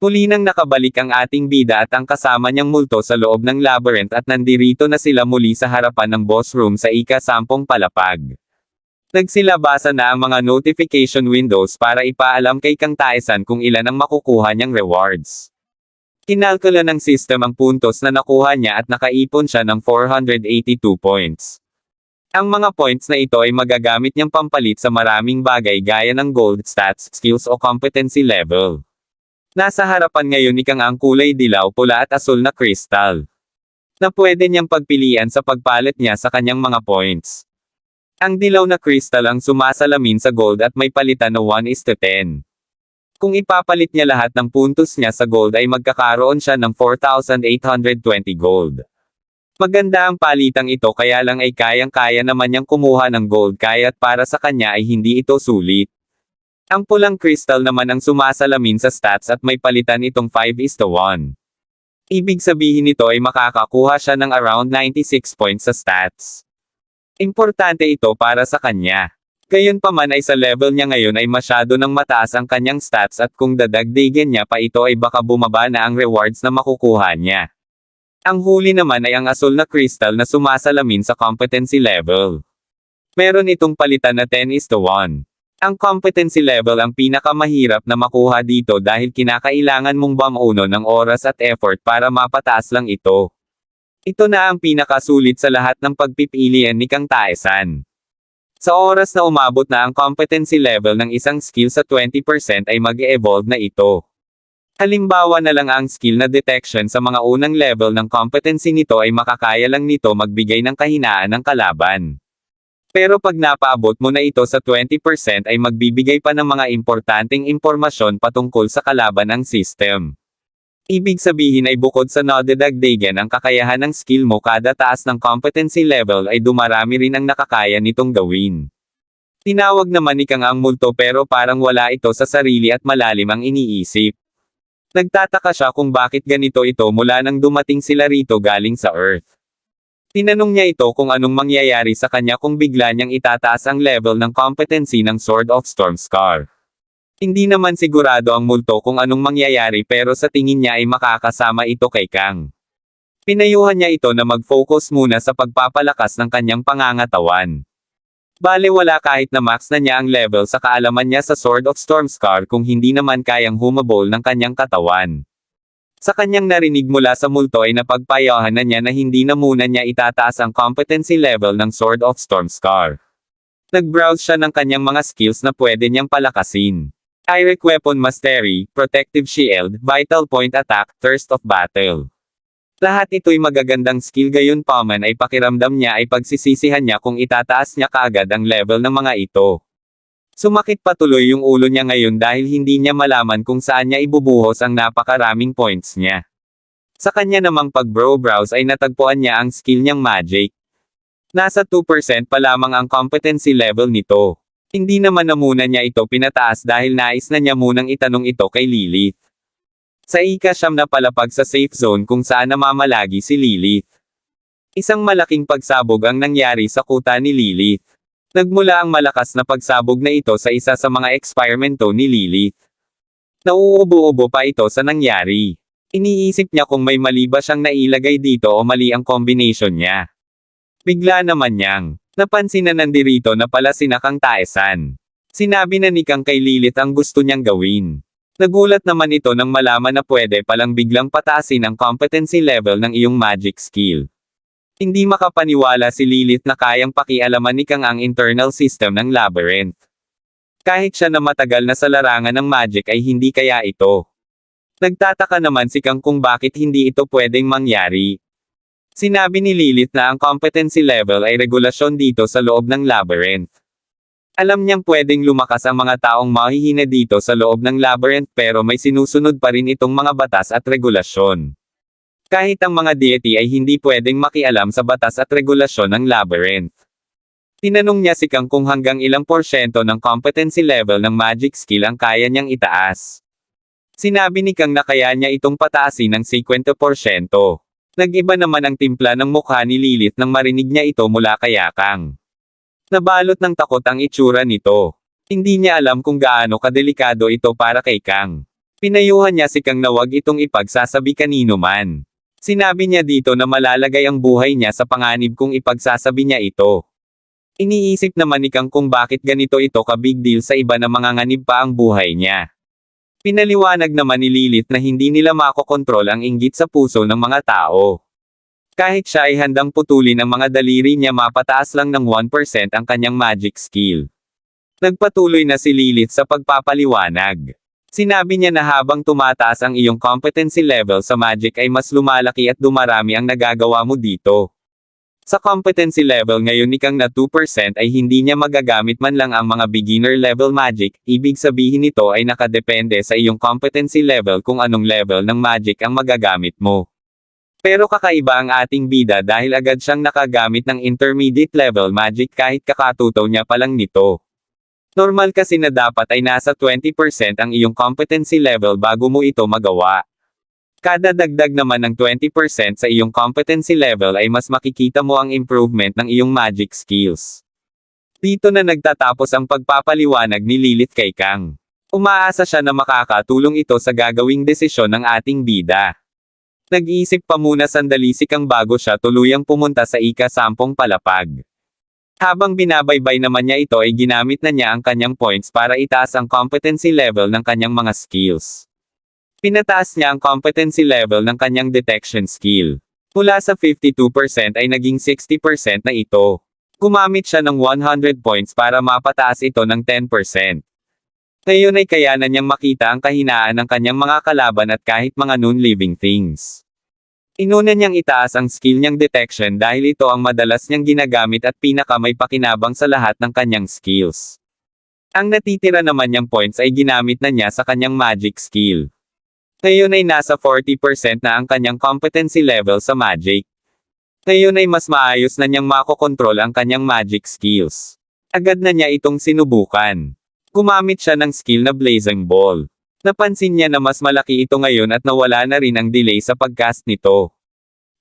Muli nang nakabalik ang ating bida at ang kasama niyang multo sa loob ng labyrinth at nandirito na sila muli sa harapan ng boss room sa ika-sampung palapag. Nagsilabasa na ang mga notification windows para ipaalam kay Kang Taesan kung ilan ang makukuha niyang rewards. Kinalkula ng system ang puntos na nakuha niya at nakaipon siya ng 482 points. Ang mga points na ito ay magagamit niyang pampalit sa maraming bagay gaya ng gold stats, skills o competency level. Nasa harapan ngayon ni Kang ang kulay dilaw, pula at asul na crystal. Na pwede niyang pagpilian sa pagpalit niya sa kanyang mga points. Ang dilaw na crystal ang sumasalamin sa gold at may palitan na 1 is to 10. Kung ipapalit niya lahat ng puntos niya sa gold ay magkakaroon siya ng 4,820 gold. Maganda ang palitang ito kaya lang ay kayang-kaya naman niyang kumuha ng gold kaya't para sa kanya ay hindi ito sulit. Ang pulang crystal naman ang sumasalamin sa stats at may palitan itong 5 is to 1. Ibig sabihin nito ay makakakuha siya ng around 96 points sa stats. Importante ito para sa kanya. Gayunpaman ay sa level niya ngayon ay masyado nang mataas ang kanyang stats at kung dadagdagan niya pa ito ay baka bumaba na ang rewards na makukuha niya. Ang huli naman ay ang asul na crystal na sumasalamin sa competency level. Meron itong palitan na 10 is to 1. Ang competency level ang pinakamahirap na makuha dito dahil kinakailangan mong bamuno ng oras at effort para mapataas lang ito. Ito na ang pinakasulit sa lahat ng pagpipilian ni Kang Taesan. Sa oras na umabot na ang competency level ng isang skill sa 20% ay mag-evolve na ito. Halimbawa na lang ang skill na detection sa mga unang level ng competency nito ay makakaya lang nito magbigay ng kahinaan ng kalaban. Pero pag napaabot mo na ito sa 20% ay magbibigay pa ng mga importanteng impormasyon patungkol sa kalaban ng system. Ibig sabihin ay bukod sa nadadagdagan ang kakayahan ng skill mo kada taas ng competency level ay dumarami rin ang nakakaya nitong gawin. Tinawag naman ni Kang ang multo pero parang wala ito sa sarili at malalim ang iniisip. Nagtataka siya kung bakit ganito ito mula nang dumating sila rito galing sa Earth. Tinanong niya ito kung anong mangyayari sa kanya kung bigla niyang itataas ang level ng competency ng Sword of Storm Scar. Hindi naman sigurado ang multo kung anong mangyayari pero sa tingin niya ay makakasama ito kay Kang. Pinayuhan niya ito na mag-focus muna sa pagpapalakas ng kanyang pangangatawan. Bale wala kahit na max na niya ang level sa kaalaman niya sa Sword of Storm Scar kung hindi naman kayang humabol ng kanyang katawan. Sa kanyang narinig mula sa multo ay napagpayahan na niya na hindi na muna niya itataas ang competency level ng Sword of Storm Scar. Nag-browse siya ng kanyang mga skills na pwede niyang palakasin. Direct Weapon Mastery, Protective Shield, Vital Point Attack, Thirst of Battle. Lahat ito'y magagandang skill gayon paman ay pakiramdam niya ay pagsisisihan niya kung itataas niya kaagad ang level ng mga ito. Sumakit patuloy yung ulo niya ngayon dahil hindi niya malaman kung saan niya ibubuhos ang napakaraming points niya. Sa kanya namang pag-bro-browse ay natagpuan niya ang skill niyang magic. Nasa 2% pa lamang ang competency level nito. Hindi naman na muna niya ito pinataas dahil nais na niya munang itanong ito kay Lilith. Sa ika siyam na palapag sa safe zone kung saan namamalagi si Lilith. Isang malaking pagsabog ang nangyari sa kuta ni Lilith. Nagmula ang malakas na pagsabog na ito sa isa sa mga experimento ni Lilith. Nauubo-ubo pa ito sa nangyari. Iniisip niya kung may mali ba siyang nailagay dito o mali ang combination niya. Bigla naman niyang, napansin na nandirito na pala si Nakang Taesan. Sinabi na ni Kang kay Lilith ang gusto niyang gawin. Nagulat naman ito nang malaman na pwede palang biglang patasin ang competency level ng iyong magic skill. Hindi makapaniwala si Lilith na kayang pakialaman ni Kang ang internal system ng labyrinth. Kahit siya na matagal na sa larangan ng magic ay hindi kaya ito. Nagtataka naman si Kang kung bakit hindi ito pwedeng mangyari. Sinabi ni Lilith na ang competency level ay regulasyon dito sa loob ng labyrinth. Alam niyang pwedeng lumakas ang mga taong mahihina dito sa loob ng labyrinth pero may sinusunod pa rin itong mga batas at regulasyon. Kahit ang mga deity ay hindi pwedeng makialam sa batas at regulasyon ng labyrinth. Tinanong niya si Kang kung hanggang ilang porsyento ng competency level ng magic skill ang kaya niyang itaas. Sinabi ni Kang na kaya niya itong pataasin ng 50%. Nag-iba naman ang timpla ng mukha ni Lilith nang marinig niya ito mula kay Kang. Nabalot ng takot ang itsura nito. Hindi niya alam kung gaano kadelikado ito para kay Kang. Pinayuhan niya si Kang na wag itong ipagsasabi kanino man. Sinabi niya dito na malalagay ang buhay niya sa panganib kung ipagsasabi niya ito. Iniisip naman ni Kang kung bakit ganito ito ka big deal sa iba na manganganib pa ang buhay niya. Pinaliwanag naman ni Lilith na hindi nila makokontrol ang inggit sa puso ng mga tao. Kahit siya ay handang putulin ang mga daliri niya mapataas lang ng 1% ang kanyang magic skill. Nagpatuloy na si Lilith sa pagpapaliwanag. Sinabi niya na habang tumataas ang iyong competency level sa magic ay mas lumalaki at dumarami ang nagagawa mo dito. Sa competency level ngayon ni Kang na 2% ay hindi niya magagamit man lang ang mga beginner level magic, ibig sabihin nito ay nakadepende sa iyong competency level kung anong level ng magic ang magagamit mo. Pero kakaiba ang ating bida dahil agad siyang nakagamit ng intermediate level magic kahit kakatuto niya pa lang nito. Normal kasi na dapat ay nasa 20% ang iyong competency level bago mo ito magawa. Kada dagdag naman ng 20% sa iyong competency level ay mas makikita mo ang improvement ng iyong magic skills. Dito na nagtatapos ang pagpapaliwanag ni Lilith kay Kang. Umaasa siya na makakatulong ito sa gagawing desisyon ng ating bida. Nag-iisip pa muna sandali si Kang bago siya tuluyang pumunta sa ika-sampung palapag. Habang binabaybay naman niya ito ay ginamit na niya ang kanyang points para itaas ang competency level ng kanyang mga skills. Pinataas niya ang competency level ng kanyang detection skill. Mula sa 52% ay naging 60% na ito. Gumamit siya ng 100 points para mapataas ito ng 10%. Ngayon ay kayanan niyang makita ang kahinaan ng kanyang mga kalaban at kahit mga non-living things. Inuna niyang itaas ang skill niyang detection dahil ito ang madalas niyang ginagamit at pinaka may pakinabang sa lahat ng kanyang skills. Ang natitira naman niyang points ay ginamit na niya sa kanyang magic skill. Ngayon ay nasa 40% na ang kanyang competency level sa magic. Ngayon ay mas maayos na niyang makokontrol ang kanyang magic skills. Agad na niya itong sinubukan. Gumamit siya ng skill na Blazing Ball. Napansin niya na mas malaki ito ngayon at nawala na rin ang delay sa pagcast nito.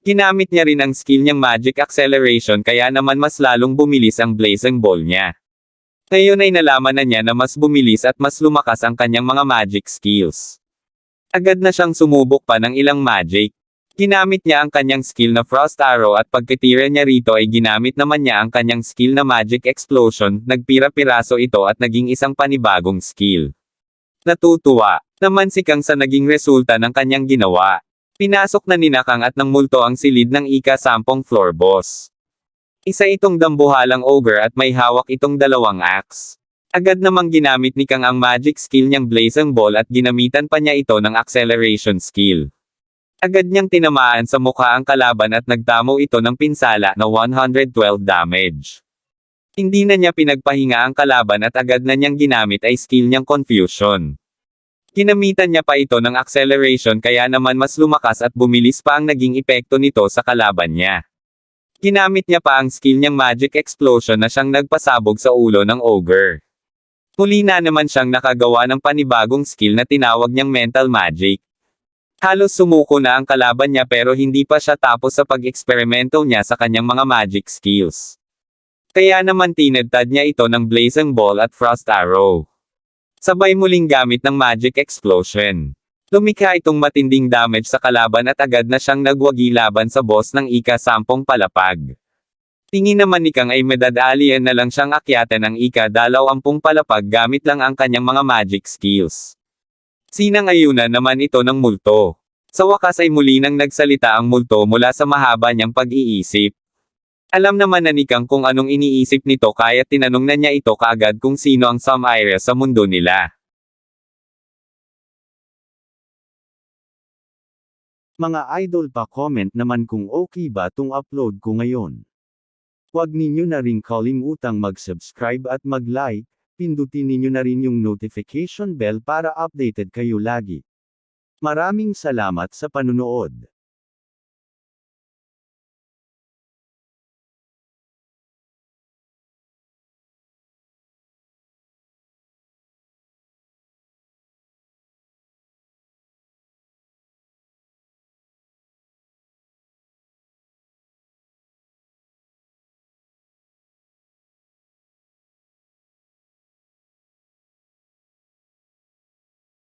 Ginamit niya rin ang skill niyang Magic Acceleration kaya naman mas lalong bumilis ang Blazing Ball niya. Ngayon ay nalaman na niya na mas bumilis at mas lumakas ang kanyang mga magic skills. Agad na siyang sumubok pa ng ilang magic. Ginamit niya ang kanyang skill na Frost Arrow at pagkatira niya rito ay ginamit naman niya ang kanyang skill na Magic Explosion, nagpira-piraso ito at naging isang panibagong skill. Natutuwa naman si Kang sa naging resulta ng kanyang ginawa. Pinasok na ni Nakang at ng multo ang silid ng ika-sampung floor boss. Isa itong dambuhalang ogre at may hawak itong dalawang axe. Agad namang ginamit ni Kang ang magic skill niyang Blazing Ball at ginamitan pa niya ito ng acceleration skill. Agad niyang tinamaan sa mukha ang kalaban at nagdamo ito ng pinsala na 112 damage. Hindi na niya pinagpahinga ang kalaban at agad na niyang ginamit ay skill niyang Confusion. Ginamitan niya pa ito ng acceleration kaya naman mas lumakas at bumilis pa ang naging epekto nito sa kalaban niya. Ginamit niya pa ang skill niyang Magic Explosion na siyang nagpasabog sa ulo ng Ogre. Huli na naman siyang nakagawa ng panibagong skill na tinawag niyang Mental Magic. Halos sumuko na ang kalaban niya pero hindi pa siya tapos sa pag-eksperimento niya sa kanyang mga magic skills. Kaya naman tinadtad niya ito ng Blazing Ball at Frost Arrow. Sabay muling gamit ng Magic Explosion. Lumikha itong matinding damage sa kalaban at agad na siyang nagwagi laban sa boss ng ika-sampung palapag. Tingin naman ni Kang ay medadalian na lang siyang akyatan ng ika-dalawampung palapag gamit lang ang kanyang mga magic skills. Sinangayunan naman ito ng multo. Sa wakas ay muli nang nagsalita ang multo mula sa mahaba niyang pag-iisip. Alam naman na ni Kang kung anong iniisip nito kaya tinanong na niya ito kaagad kung sino ang Samaira sa mundo nila. Mga idol pa comment naman kung okay ba tong upload ko ngayon. Huwag ninyo na rin kalimutang mag-subscribe at mag-like, pindutin ninyo na rin yung notification bell para updated kayo lagi. Maraming salamat sa panunood.